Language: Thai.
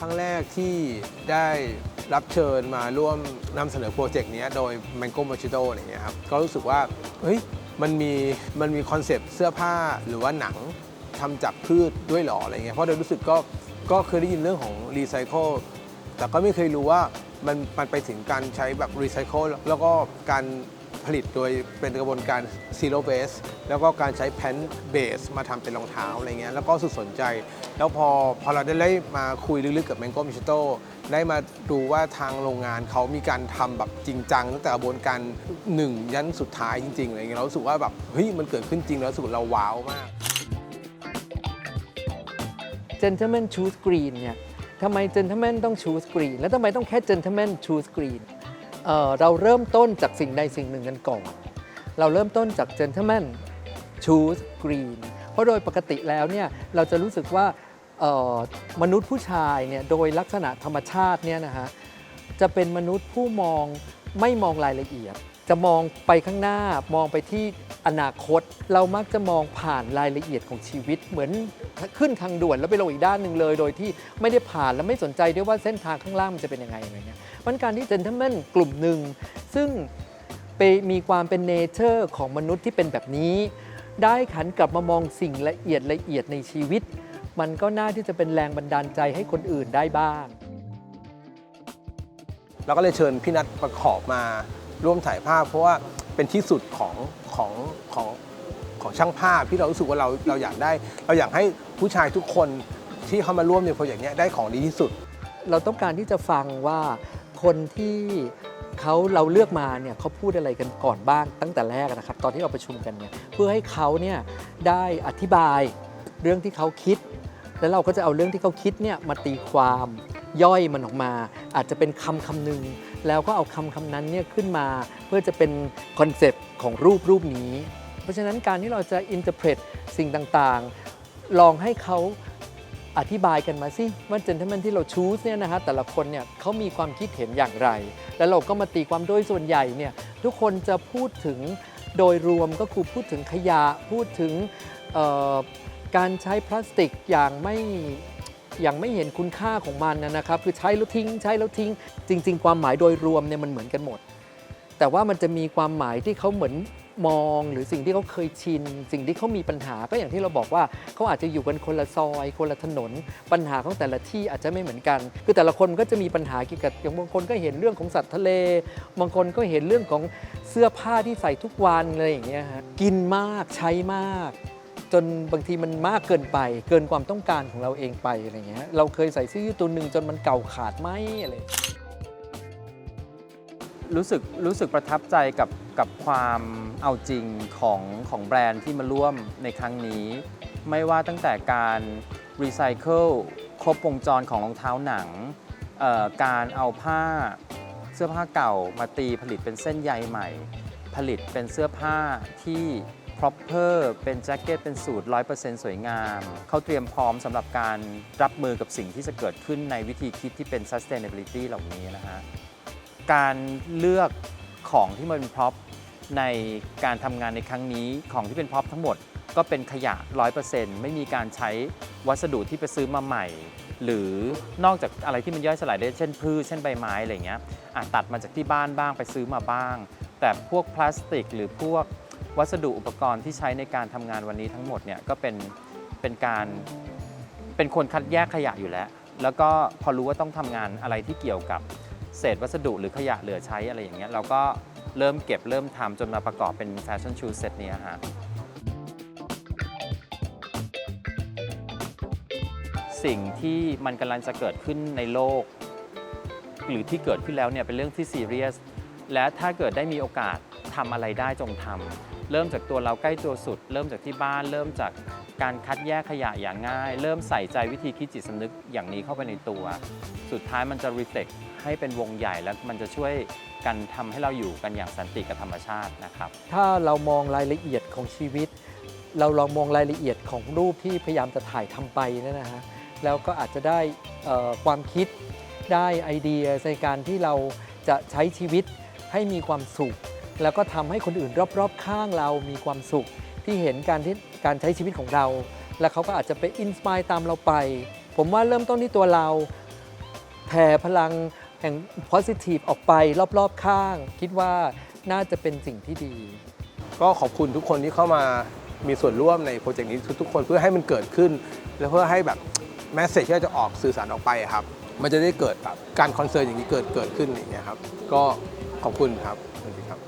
ครั้งแรกที่ได้รับเชิญมาร่วมนำเสนอโปรเจกต์นี้โดย Mango Mojito อะไรเงี้ยครับ ก็รู้สึกว่า เฮ้ย มันมี มันมีคอนเซปต์เสื้อผ้าหรือว่าหนังทำจากพืชด้วยหรออะไรเงี้ย เพราะเรารู้สึกก็ ก็เคยได้ยินเรื่องของรีไซเคิล แต่ก็ไม่เคยรู้ว่ามัน มันไปถึงการใช้แบบรีไซเคิลแล้วก็การ ผลิตโดยเป็นกระบวนการ zero base แล้วก็การใช้แพนเบสมาทำเป็นรองเท้าอะไรเงี้ยแล้วก็สุดสนใจ แล้วพอพอเราได้มาคุยลึกๆกับ Mango m i c h i t o ได้มาดูว่าทางโรงงานเขามีการทำแบบจริงจังตั้งแต่กระบวนการหนึ่งยันสุดท้ายจริงๆอะไรเงี้ยเรารู้สึกว่าแบบเฮ้ยมันเกิดขึ้นจริงแล้วรู้สึกเราว้าวมาก Gentleman Choose Green เนี่ยทำไม Gentleman ต้อง Choose Green แล้วทำไมต้องแค่ Gentleman Choose Green เเราเริ่มต้นจากสิ่งใดสิ่งหนึ่งกันก่อน เราเริ่มต้นจาก Gentleman Choose Green เพราะโดยปกติแล้วเนี่ยเราจะรู้สึกว่ามนุษย์ผู้ชายเนี่ยโดยลักษณะธรรมชาติเนี่ยนะฮะจะเป็นมนุษย์ผู้มองไม่มองรายละเอียด จะมองไปข้างหน้ามองไปที่อนาคต เรามักจะมองผ่านรายละเอียดของชีวิต เหมือนขึ้นทางด่วนแล้วไปลงอีกด้านหนึ่งเลย โดยที่ไม่ได้ผ่านและไม่สนใจด้วยว่าเส้นทางข้างล่างมันจะเป็นยังไงอะไรเงี้ย มันการที่เจนเท l แมนกลุ่มหนึ่ง ซึ่งไปมีความเป็นเนเจอร์ของมนุษย์ที่เป็นแบบนี้ ได้ขันกลับมามองสิ่งละเอียดละเอียดในชีวิต มันก็น่าที่จะเป็นแรงบันดาลใจให้คนอื่นได้บ้าง เราก็เลยเชิญพี่นัทประขอบมาร่วมถ่ายภาพ เพราะว่าเป็นที่สุดของของของของช่างภาพที่เรารู้สึกว่าเราเราอยากได้ เราอยากให้ผู้ชายทุกคนที่เข้ามาร่วมในโปรเจกต์เนี้ยได้ของดีที่สุด เราต้องการที่จะฟังว่า คนที่เขาเราเลือกมาเนี่ยเขาพูดอะไรกันก่อนบ้างตั้งแต่แรกนะครับ ตอนที่เราประชุมกันเนี่ยเพื่อให้เขาเนี่ยได้อธิบายเรื่องที่เขาคิด แล้วเราก็จะเอาเรื่องที่เขาคิดเนี่ยมาตีความย่อยมันออกมา อาจจะเป็นคำคำหนึ่งแล้วก็เอาคำคำนั้นเนี่ยขึ้นมาเพื่อจะเป็นคอนเซปต์ของรูปรูปนี้ เพราะฉะนั้นการที่เราจะอินเตอร์เพรตสิ่งต่างๆ ลองให้เขา อธิบายกันมาสิว่าเจนท l e แมนที่เราชูสเนี่ยนะฮะแต่ละคนเนี่ยเขามีความคิดเห็นอย่างไร แล้วเราก็มาตีความโดยส่วนใหญ่เนี่ยทุกคนจะพูดถึงโดยรวมก็คือพูดถึงขยะพูดถึงการใช้พลาสติกอย่างไม่อย่างไม่เห็นคุณค่าของมันนะครับ คือใช้แล้วทิ้ง ใช้แล้วทิ้ง จริง ๆ ความหมายโดยรวมเนี่ยมันเหมือนกันหมด แต่ว่ามันจะมีความหมายที่เขาเหมือนมองหรือสิ่งที่เขาเคยชิน สิ่งที่เขามีปัญหาก็อย่างที่เราบอกว่าเขาอาจจะอยู่กันคนละซอย คนละถนน ปัญหาของแต่ละที่อาจจะไม่เหมือนกัน คือแต่ละคนก็จะมีปัญหาเกี่ยวกับอย่างบางคนก็เห็นเรื่องของสัตว์ทะเล บางคนก็เห็นเรื่องของเสื้อผ้าที่ใส่ทุกวันอะไรอย่างเงี้ยฮะกินมากใช้มาก จนบางทีมันมากเกินไป เกินความต้องการของเราเองไปอะไรเงี้ยเราเคยใส่เสื้อยืดตัวหนึ่งจนมันเก่าขาดไหมอะไร รู้สึกรู้สึกประทับใจกับกับความเอาจริงของของแบรนด์ที่มาร่วมในครั้งนี้ ไม่ว่าตั้งแต่การรีไซเคิลครบวงจรของรองเท้าหนัง การเอาผ้าเสื้อผ้าเก่ามาตีผลิตเป็นเส้นใยใหม่ ผลิตเป็นเสื้อผ้าที่ proper เป็นแจ็คเก็ตเป็นสูตร 100%สวยงาม เขาเตรียมพร้อมสำหรับการรับมือกับสิ่งที่จะเกิดขึ้นในวิธีคิดที่เป็น sustainability เหล่านี้นะฮะ การเลือกของที่มันเป็นพร็อพในการทำงานในครั้งนี้ของที่เป็นพร็อพทั้งหมดก็เป็นขยะ 100%ไม่มีการใช้วัสดุที่ไปซื้อมาใหม่ หรือนอกจากอะไรที่มันย่อยสลายได้เช่นพืชเช่นใบไม้อะไรเงี้ยอะตัดมาจากที่บ้านบ้างไปซื้อมาบ้าง แต่พวกพลาสติก หรือพวกวัสดุอุปกรณ์ที่ใช้ในการทำงานวันนี้ทั้งหมดเนี่ยก็เป็นเป็นการเป็นคนคัดแยกขยะอยู่แล้ว แล้วก็พอรู้ว่าต้องทำงานอะไรที่เกี่ยวกับ เศษวัสดุหรือขยะเหลือใช้อะไรอย่างเงี้ยเราก็เริ่มเก็บเริ่มทำจนมาประกอบเป็นแฟชั่นชูเซตนี้ยฮะสิ่งที่มันกำลังจะเกิดขึ้นในโลก หรือที่เกิดขึ้นแล้วเนี่ยเป็นเรื่องที่ซีเรียสและถ้าเกิดได้มีโอกาสทำอะไรได้จงทำเริ่มจากตัวเราใกล้ตัวสุด เริ่มจากที่บ้าน เริ่มจากการคัดแยกขยะอย่างง่าย เริ่มใส่ใจวิธีคิดจิตสำนึกอย่างนี้เข้าไปในตัว สุดท้ายมันจะ reflect ให้เป็นวงใหญ่แล้วมันจะช่วยกันทำให้เราอยู่กันอย่างสันติกับธรรมชาตินะครับ ถ้าเรามองรายละเอียดของชีวิต เราลองมองรายละเอียดของรูปที่พยายามจะถ่ายทำไปเนยนะฮะแล้วก็อาจจะได้เอ่อความคิดได้ไอเดียในการที่เราจะใช้ชีวิตให้มีความสุข แล้วก็ทำให้คนอื่นรอบๆ ข้างเรามีความสุข ที่เห็นการที่การใช้ชีวิตของเรา แล้วเขาก็อาจจะไปอินสปายตามเราไป ผมว่าเริ่มต้นที่ตัวเรา แผ่พลัง แห่ง positive ออกไปรอบๆข้าง คิดว่าน่าจะเป็นสิ่งที่ดี ก็ขอบคุณทุกคนที่เข้ามามีส่วนร่วมในโปรเจกต์นี้ทุกๆคนเพื่อให้มันเกิดขึ้น และเพื่อให้แบบแมสเซจที่เราจะออกสื่อสารออกไปครับ มันจะได้เกิดแบบการคอนเซิร์นอย่างนี้เกิดเกิดขึ้นอย่างเงี้ยครับ ก็ขอบคุณครับสวัสดีครับ